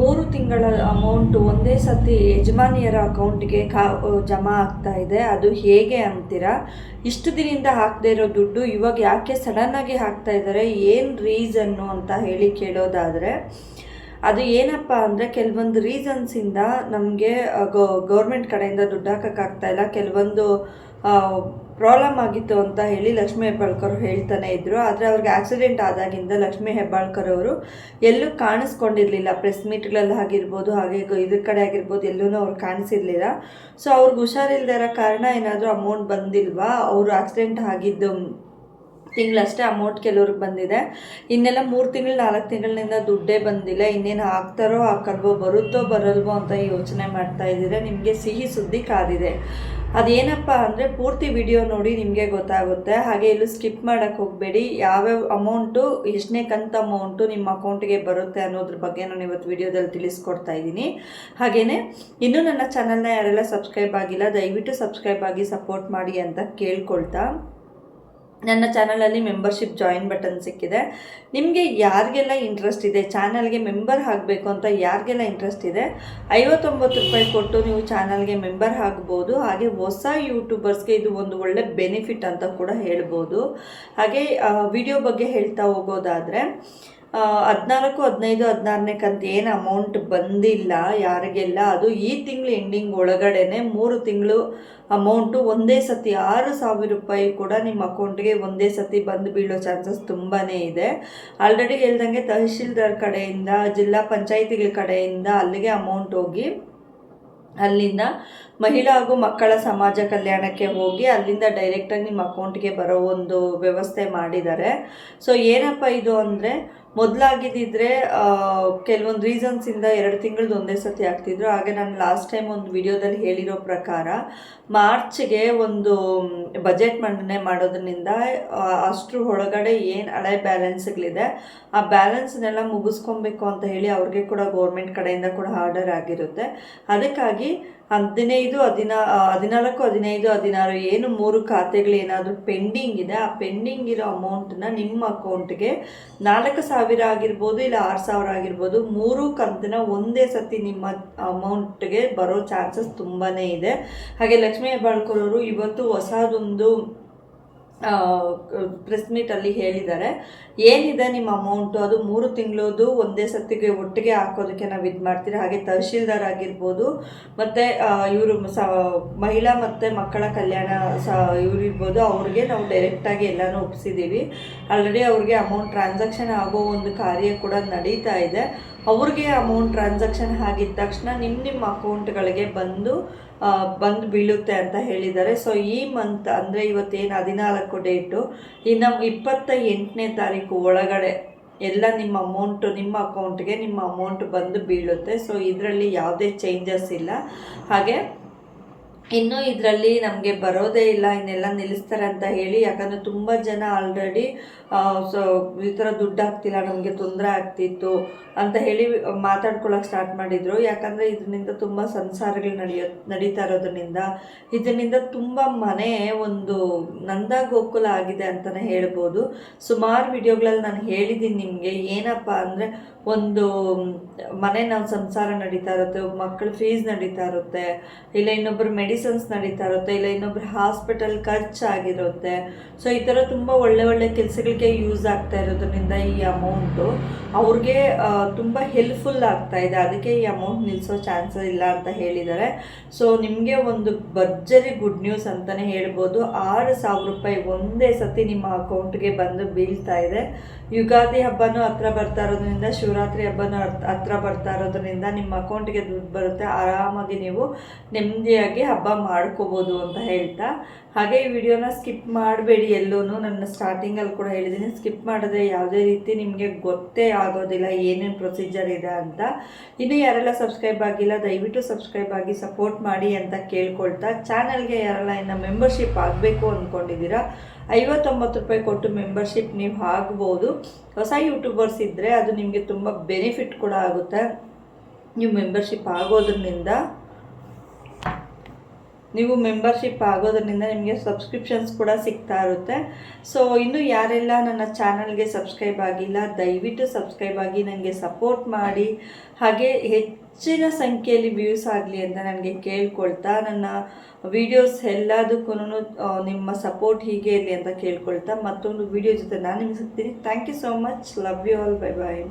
ಮೂರು ತಿಂಗಳ ಅಮೌಂಟು ಒಂದೇ ಸತಿ ಯಜಮಾನಿಯರ ಅಕೌಂಟ್ಗೆ ಕಾ ಜಮಾ ಆಗ್ತಾ ಇದೆ. ಅದು ಹೇಗೆ ಅಂತೀರಾ? ಇಷ್ಟು ದಿನದಿಂದ ಹಾಕದೇ ಇರೋ ದುಡ್ಡು ಇವಾಗ ಯಾಕೆ ಸಡನ್ನಾಗಿ ಹಾಕ್ತಾ ಇದ್ದಾರೆ? ಏನು ರೀಸನ್ನು ಅಂತ ಹೇಳಿ ಕೇಳೋದಾದರೆ, ಅದು ಏನಪ್ಪ ಅಂದರೆ ಕೆಲವೊಂದು ರೀಸನ್ಸಿಂದ ನಮಗೆ ಗೌರ್ಮೆಂಟ್ ಕಡೆಯಿಂದ ದುಡ್ಡು ಹಾಕೋಕ್ಕಾಗ್ತಾ ಇಲ್ಲ. ಕೆಲವೊಂದು ಪ್ರಾಬ್ಲಮ್ ಆಗಿತ್ತು ಅಂತ ಹೇಳಿ ಲಕ್ಷ್ಮೀ ಹೆಬ್ಬಾಳ್ಕರ್ ಹೇಳ್ತಾನೆ ಇದ್ರು. ಆದರೆ ಅವ್ರಿಗೆ ಆಕ್ಸಿಡೆಂಟ್ ಆದಾಗಿಂದ ಲಕ್ಷ್ಮೀ ಹೆಬ್ಬಾಳ್ಕರ್ ಅವರು ಎಲ್ಲೂ ಕಾಣಿಸ್ಕೊಂಡಿರಲಿಲ್ಲ. ಪ್ರೆಸ್ ಮೀಟ್ಗಳಲ್ಲಿ ಆಗಿರ್ಬೋದು, ಹಾಗೆ ಇದ್ರ ಕಡೆ ಆಗಿರ್ಬೋದು ಎಲ್ಲೂ ಅವ್ರು ಕಾಣಿಸಿರಲಿಲ್ಲ. ಸೊ ಅವ್ರಿಗೆ ಹುಷಾರಿಲ್ಲದೆ ಇರೋ ಕಾರಣ ಏನಾದರೂ ಅಮೌಂಟ್ ಬಂದಿಲ್ವಾ? ಅವರು ಆಕ್ಸಿಡೆಂಟ್ ಆಗಿದ್ದು ತಿಂಗಳಷ್ಟೇ ಅಮೌಂಟ್ ಕೆಲವ್ರಿಗೆ ಬಂದಿದೆ. ಇನ್ನೆಲ್ಲ ಮೂರು ತಿಂಗಳು, ನಾಲ್ಕು ತಿಂಗಳಿನಿಂದ ದುಡ್ಡೇ ಬಂದಿಲ್ಲ. ಇನ್ನೇನು ಹಾಕ್ತಾರೋ ಹಾಕಲ್ವೋ ಬರುತ್ತೋ, ಬರಲ್ವೋ ಅಂತ ಯೋಚನೆ ಮಾಡ್ತಾ ಇದ್ದೀರಾ? ನಿಮಗೆ ಸಿಹಿ ಸುದ್ದಿ ಕಾದಿದೆ. ಅದೇನಪ್ಪ ಅಂದರೆ ಪೂರ್ತಿ ವಿಡಿಯೋ ನೋಡಿ ನಿಮಗೆ ಗೊತ್ತಾಗುತ್ತೆ. ಹಾಗೆ ಇಲ್ಲೂ ಸ್ಕಿಪ್ ಮಾಡೋಕ್ಕೆ ಹೋಗಬೇಡಿ. ಯಾವ್ಯಾವ ಅಮೌಂಟು ಎಷ್ಟನೇ ಕಂತ ಅಮೌಂಟು ನಿಮ್ಮ ಅಕೌಂಟಿಗೆ ಬರುತ್ತೆ ಅನ್ನೋದ್ರ ಬಗ್ಗೆ ನಾನು ಇವತ್ತು ವಿಡಿಯೋದಲ್ಲಿ ತಿಳಿಸ್ಕೊಡ್ತಾ ಇದ್ದೀನಿ. ಹಾಗೆಯೇ ಇನ್ನೂ ನನ್ನ ಚಾನಲ್ನ ಯಾರೆಲ್ಲ ಸಬ್ಸ್ಕ್ರೈಬ್ ಆಗಿಲ್ಲ, ದಯವಿಟ್ಟು ಸಬ್ಸ್ಕ್ರೈಬ್ ಆಗಿ ಸಪೋರ್ಟ್ ಮಾಡಿ ಅಂತ ಕೇಳ್ಕೊಳ್ತಾ. ನನ್ನ ಚಾನಲಲ್ಲಿ ಮೆಂಬರ್ಶಿಪ್ ಜಾಯಿನ್ ಬಟನ್ ಸಿಕ್ಕಿದೆ. ನಿಮಗೆ ಯಾರಿಗೆಲ್ಲ ಇಂಟ್ರೆಸ್ಟ್ ಇದೆ? ಚಾನಲ್ಗೆ ಮೆಂಬರ್ ಆಗಬೇಕು ಅಂತ ಯಾರಿಗೆಲ್ಲ ಇಂಟ್ರೆಸ್ಟ್ ಇದೆ? ಐವತ್ತೊಂಬತ್ತು ರೂಪಾಯಿ ಕೊಟ್ಟು ನೀವು ಚಾನಲ್ಗೆ ಮೆಂಬರ್ ಆಗ್ಬೋದು. ಹಾಗೆ ಹೊಸ ಯೂಟ್ಯೂಬರ್ಸ್ಗೆ ಇದು ಒಂದು ಒಳ್ಳೆ ಬೆನಿಫಿಟ್ ಅಂತ ಕೂಡ ಹೇಳ್ಬೋದು. ಹಾಗೆ ವಿಡಿಯೋ ಬಗ್ಗೆ ಹೇಳ್ತಾ ಹೋಗೋದಾದರೆ ಹದಿನಾಲ್ಕು, ಹದಿನೈದು ಹದಿನಾರನೇ ಕಂತು ಏನು ಅಮೌಂಟ್ ಬಂದಿಲ್ಲ ಯಾರಿಗೆಲ್ಲ. ಅದು ಈ ತಿಂಗಳು ಎಂಡಿಂಗ್ ಒಳಗಡೆನೆ ಮೂರು ತಿಂಗಳು ಅಮೌಂಟು ಒಂದೇ ಸತಿ ಆರು ಸಾವಿರ ರೂಪಾಯಿ ಕೂಡ ನಿಮ್ಮ ಅಕೌಂಟ್ಗೆ ಒಂದೇ ಸತಿ ಬಂದು ಬೀಳೋ ಚಾನ್ಸಸ್ ತುಂಬಾ ಇದೆ. ಆಲ್ರೆಡಿ ಹೇಳ್ದಂಗೆ ತಹಶೀಲ್ದಾರ್ ಕಡೆಯಿಂದ, ಜಿಲ್ಲಾ ಪಂಚಾಯಿತಿಗಳ ಕಡೆಯಿಂದ ಅಲ್ಲಿಗೆ ಅಮೌಂಟ್ ಹೋಗಿ, ಅಲ್ಲಿಂದ ಮಹಿಳಾ ಹಾಗೂ ಮಕ್ಕಳ ಸಮಾಜ ಕಲ್ಯಾಣಕ್ಕೆ ಹೋಗಿ ಅಲ್ಲಿಂದ ಡೈರೆಕ್ಟಾಗಿ ನಿಮ್ಮ ಅಕೌಂಟ್ಗೆ ಬರೋ ಒಂದು ವ್ಯವಸ್ಥೆ ಮಾಡಿದ್ದಾರೆ. ಸೊ ಏನಪ್ಪ ಇದು ಅಂದರೆ ಮೊದಲಾಗಿದ್ದಿದ್ರೆ ಕೆಲವೊಂದು ರೀಸನ್ಸಿಂದ ಎರಡು ತಿಂಗಳದ್ದು ಒಂದೇ ಸತಿ ಆಗ್ತಿದ್ರು. ಹಾಗೆ ನಾನು ಲಾಸ್ಟ್ ಟೈಮ್ ಒಂದು ವಿಡಿಯೋದಲ್ಲಿ ಹೇಳಿರೋ ಪ್ರಕಾರ, ಮಾರ್ಚ್ಗೆ ಒಂದು ಬಜೆಟ್ ಮಂಡನೆ ಮಾಡೋದ್ರಿಂದ ಅಷ್ಟರ ಒಳಗಡೆ ಏನು ಹಳೆ ಬ್ಯಾಲೆನ್ಸ್ಗಳಿದೆ ಆ ಬ್ಯಾಲೆನ್ಸ್ನೆಲ್ಲ ಮುಗಿಸ್ಕೊಬೇಕು ಅಂತ ಹೇಳಿ ಅವ್ರಿಗೆ ಕೂಡ ಗೌರ್ಮೆಂಟ್ ಕಡೆಯಿಂದ ಕೂಡ ಆರ್ಡರ್ ಆಗಿರುತ್ತೆ. ಅದಕ್ಕಾಗಿ ಹದಿನೈದು, ಹದಿನಾ ಹದಿನಾಲ್ಕು, ಹದಿನೈದು, ಹದಿನಾರು ಏನು ಮೂರು ಖಾತೆಗಳು ಏನಾದರೂ ಪೆಂಡಿಂಗ್ ಇದೆ, ಆ ಪೆಂಡಿಂಗ್ ಇರೋ ಅಮೌಂಟನ್ನ ನಿಮ್ಮ ಅಕೌಂಟ್ಗೆ ನಾಲ್ಕು ಸಾವಿರ ಆಗಿರ್ಬೋದು ಇಲ್ಲ ಆರು ಸಾವಿರ ಆಗಿರ್ಬೋದು, ಮೂರು ಕಂತಿನ ಒಂದೇ ಸತಿ ನಿಮ್ಮ ಅಮೌಂಟ್ಗೆ ಬರೋ ಚಾನ್ಸಸ್ ತುಂಬಾ ಇದೆ. ಹಾಗೆ ಲಕ್ಷ್ಮೀ ಹೆಬ್ಬಾಳ್ಕರ್ ಅವರು ಇವತ್ತು ಹೊಸದೊಂದು ಪ್ರೆಸ್ ಮೀಟಲ್ಲಿ ಹೇಳಿದ್ದಾರೆ. ಏನಿದೆ ನಿಮ್ಮ ಅಮೌಂಟು ಅದು ಮೂರು ತಿಂಗಳದು ಒಂದೇ ಸತ್ತಿಗೆ ಒಟ್ಟಿಗೆ ಹಾಕೋದಕ್ಕೆ ನಾವು ಇದು ಮಾಡ್ತೀರಿ? ಹಾಗೆ ತಹಶೀಲ್ದಾರ್ ಆಗಿರ್ಬೋದು, ಮತ್ತು ಇವರು ಸ, ಮಹಿಳಾ ಮತ್ತು ಮಕ್ಕಳ ಕಲ್ಯಾಣ ಸ, ಇವ್ರು ಇರ್ಬೋದು, ಅವ್ರಿಗೆ ನಾವು ಡೈರೆಕ್ಟಾಗಿ ಎಲ್ಲನೂ ಒಪ್ಪಿಸಿದ್ದೀವಿ ಆಲ್ರೆಡಿ ಅವ್ರಿಗೆ ಅಮೌಂಟ್ ಟ್ರಾನ್ಸಾಕ್ಷನ್ ಆಗೋ ಒಂದು ಕಾರ್ಯ ಕೂಡ ನಡೀತಾ ಇದೆ. ಅವ್ರಿಗೆ ಅಮೌಂಟ್ ಟ್ರಾನ್ಸಾಕ್ಷನ್ ಆಗಿದ ತಕ್ಷಣ ನಿಮ್ಮ ನಿಮ್ಮ ಅಕೌಂಟ್ಗಳಿಗೆ ಬಂದು ಬಂದು ಬೀಳುತ್ತೆ ಅಂತ ಹೇಳಿದ್ದಾರೆ. ಸೊ ಈ ಮಂತ್ ಅಂದರೆ ಇವತ್ತೇನು ಹದಿನಾಲ್ಕು ಡೇಟು ಇನ್ನು ಇಪ್ಪತ್ತ ಎಂಟನೇ ತಾರೀಕು ಒಳಗಡೆ ಎಲ್ಲ ನಿಮ್ಮ ಅಮೌಂಟು ನಿಮ್ಮ ಅಕೌಂಟ್ಗೆ ನಿಮ್ಮ ಅಮೌಂಟ್ ಬಂದು ಬೀಳುತ್ತೆ. ಸೊ ಇದರಲ್ಲಿ ಯಾವುದೇ ಚೇಂಜಸ್ ಇಲ್ಲ. ಹಾಗೆ, ಇನ್ನು ಇದರಲ್ಲಿ ನಮಗೆ ಬರೋದೇ ಇಲ್ಲ, ಇನ್ನೆಲ್ಲ ನಿಲ್ಲಿಸ್ತಾರೆ ಅಂತ ಹೇಳಿ, ಯಾಕಂದರೆ ತುಂಬ ಜನ ಆಲ್ರೆಡಿ ಸೊ ಈ ಥರ ದುಡ್ಡು ಆಗ್ತಿಲ್ಲ ನಮಗೆ ತೊಂದರೆ ಆಗ್ತಿತ್ತು ಅಂತ ಹೇಳಿ ಮಾತಾಡ್ಕೊಳ್ಳೋಕೆ ಸ್ಟಾರ್ಟ್ ಮಾಡಿದರು. ಯಾಕಂದರೆ ಇದರಿಂದ ತುಂಬ ಸಂಸಾರಗಳು ನಡೆಯೋ, ನಡೀತಾ ಇರೋದ್ರಿಂದ ಇದರಿಂದ ತುಂಬ ಮನೆ ಒಂದು ನಂದ ಗೋಕುಲ ಆಗಿದೆ ಅಂತಲೇ ಹೇಳ್ಬೋದು. ಸುಮಾರು ವಿಡಿಯೋಗಳಲ್ಲಿ ನಾನು ಹೇಳಿದ್ದೀನಿ ನಿಮಗೆ, ಏನಪ್ಪ ಅಂದರೆ ಒಂದು ಮನೆ ನಾವು ಸಂಸಾರ ನಡೀತಾ ಇರುತ್ತೆ ಮಕ್ಕಳ ಫೀಸ್ ನಡೀತಾ ಇರುತ್ತೆ, ಇಲ್ಲ ಇನ್ನೊಬ್ಬರು ಮೆಡಿಸನ್ಸ್ ನಡೀತಾ ಇರುತ್ತೆ, ಇಲ್ಲ ಇನ್ನೊಬ್ರು ಹಾಸ್ಪಿಟಲ್ ಖರ್ಚಾಗಿರುತ್ತೆ. ಸೊ ಈ ಥರ ತುಂಬ ಒಳ್ಳೆ ಒಳ್ಳೆ ಕೆಲಸಗಳಿಗೆ ಯೂಸ್ ಆಗ್ತಾ ಇರೋದ್ರಿಂದ ಈ ಅಮೌಂಟು ಅವ್ರಿಗೆ ತುಂಬ ಹೆಲ್ಪ್ಫುಲ್ ಆಗ್ತಾ ಇದೆ. ಅದಕ್ಕೆ ಈ ಅಮೌಂಟ್ ನಿಲ್ಲಿಸೋ ಚಾನ್ಸ್ ಇಲ್ಲ ಅಂತ ಹೇಳಿದ್ದಾರೆ. ಸೊ ನಿಮಗೆ ಒಂದು ಭರ್ಜರಿ ಗುಡ್ ನ್ಯೂಸ್ ಅಂತಲೇ ಹೇಳ್ಬೋದು. ಆರು ಸಾವಿರ ರೂಪಾಯಿ ಒಂದೇ ಸತಿ ನಿಮ್ಮ ಅಕೌಂಟ್ಗೆ ಬಂದು ಬೀಳ್ತಾ ಇದೆ. ಯುಗಾದಿ ಹಬ್ಬನೂ ಹತ್ರ ಬರ್ತಾ ಇರೋದ್ರಿಂದ, ಶಿವರಾತ್ರಿ ಹಬ್ಬನೂ ಹತ್- ಹತ್ರ ಬರ್ತಾ ಇರೋದ್ರಿಂದ ನಿಮ್ಮ ಅಕೌಂಟ್ಗೆ ದುಡ್ಡು ಬರುತ್ತೆ. ಆರಾಮಾಗಿ ನೀವು ನೆಮ್ಮದಿಯಾಗಿ ಹಬ್ಬ ಮಾಡ್ಕೋಬೋದು ಅಂತ ಹೇಳ್ತಾ. ಹಾಗೆ ಈ ವಿಡಿಯೋನ ಸ್ಕಿಪ್ ಮಾಡಬೇಡಿ ಎಲ್ಲೂ ನನ್ನ ಸ್ಟಾರ್ಟಿಂಗಲ್ಲಿ ಕೂಡ ಹೇಳಿದ್ದೀನಿ ಸ್ಕಿಪ್ ಮಾಡಿದ್ರೆ ಯಾವುದೇ ರೀತಿ ನಿಮಗೆ ಗೊತ್ತೇ ಆಗೋದಿಲ್ಲ ಏನೇನು ಪ್ರೊಸೀಜರ್ ಇದೆ ಅಂತ. ಇನ್ನು ಯಾರೆಲ್ಲ ಸಬ್ಸ್ಕ್ರೈಬ್ ಆಗಿಲ್ಲ, ದಯವಿಟ್ಟು ಸಬ್ಸ್ಕ್ರೈಬ್ ಆಗಿ ಸಪೋರ್ಟ್ ಮಾಡಿ ಅಂತ ಕೇಳ್ಕೊಳ್ತಾ ಚಾನಲ್ಗೆ ಯಾರೆಲ್ಲ ಇನ್ನು ಮೆಂಬರ್ಶಿಪ್ ಆಗಬೇಕು ಅಂದ್ಕೊಂಡಿದ್ದೀರಾ ಐವತ್ತೊಂಬತ್ತು ರೂಪಾಯಿ ಕೊಟ್ಟು ಮೆಂಬರ್ಶಿಪ್ ನೀವು ಆಗ್ಬೋದು. ಹೊಸ ಯೂಟ್ಯೂಬರ್ಸ್ ಇದ್ದರೆ ಅದು ನಿಮಗೆ ತುಂಬ ಬೆನಿಫಿಟ್ ಕೂಡ ಆಗುತ್ತೆ. ನೀವು ಮೆಂಬರ್ಶಿಪ್ ಆಗೋದ್ರಿಂದ. ನೀವು ಮೆಂಬರ್ಶಿಪ್ ಆಗೋದ್ರಿಂದ ನಿಮಗೆ ಸಬ್ಸ್ಕ್ರಿಪ್ಷನ್ಸ್ ಕೂಡ ಸಿಗ್ತಾ ಇರುತ್ತೆ. ಸೊ ಇನ್ನು ಯಾರೆಲ್ಲ ನನ್ನ ಚಾನಲ್ಗೆ ಸಬ್ಸ್ಕ್ರೈಬ್ ಆಗಿಲ್ಲ, ದಯವಿಟ್ಟು ಸಬ್ಸ್ಕ್ರೈಬ್ ಆಗಿ ನನಗೆ ಸಪೋರ್ಟ್ ಮಾಡಿ. ಹಾಗೆ ಹೆಚ್ಚಿನ ಸಂಖ್ಯೆಯಲ್ಲಿ ವ್ಯೂಸ್ ಆಗಲಿ ಅಂತ ನನಗೆ ಕೇಳ್ಕೊಳ್ತಾ, ನನ್ನ ವಿಡಿಯೋಸ್ ಎಲ್ಲದಕ್ಕೂ ನಿಮ್ಮ ಸಪೋರ್ಟ್ ಹೀಗೆ ಇರಲಿ ಅಂತ ಕೇಳ್ಕೊಳ್ತಾ, ಮತ್ತೊಂದು ವಿಡಿಯೋ ಜೊತೆ ನಾನು ನಿಮ್ಗೆ ಸಿಗ್ತೀನಿ. Thank you so much love you all bye bye